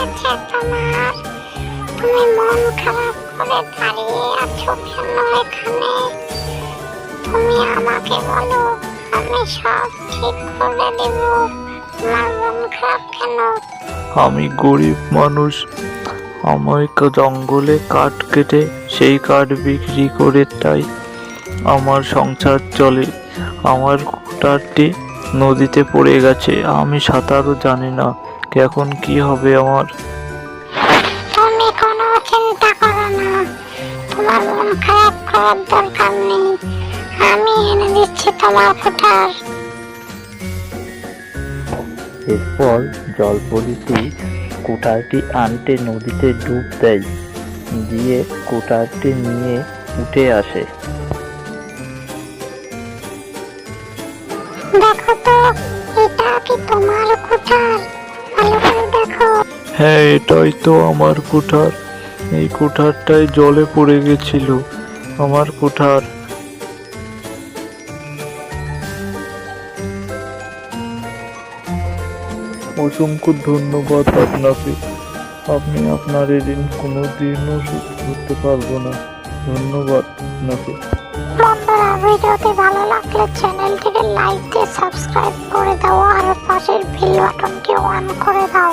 তোমার তুমি মন খারাপ করে দাঁড়িয়ে আছো কেন এখানে তুমি আমাকে বলো আমি সব ঠিক করে দেব তোমার মন খারাপ কেন আমি গরিব মানুষ। আমায় ক- জঙ্গলে কাঠ কেটে সেই কাঠ বিক্রি করে তাই আমার সংসার চলে। আমার কুটারটি নদীতে পড়ে গেছে, আমি সাঁতারও জানি না। এখন কি হবে আমার? তুমি কোনো চিন্তা করো না। তোমার মন খারাপ করার দরকার নেই। আমি এনে দিচ্ছি তোমার কুঠার। এরপর জলপরিটি কুটারটি আনতে নদীতে ডুব দেয় দিয়ে কুটারটি নিয়ে উঠে আসে। দেখো তো এটা কি তোমার কুঠার? হ্যাঁ এটাই তো আমার কুঠার। এই কুঠারটাই জলে পড়ে গেছিল। আমার কুঠার। অসংখ্য ধন্যবাদ আপনাকে। আপনি আপনার এই ঋণ কোনোদিনও শোধ করতে পারব না। ধন্যবাদ আপনাকে। ভিডিওটি ভালো লাগলে চ্যানেলটিকে লাইক দিয়ে সাবস্ক্রাইব করে দাও আর পাশের বেল বাটনটি অন করে দাও।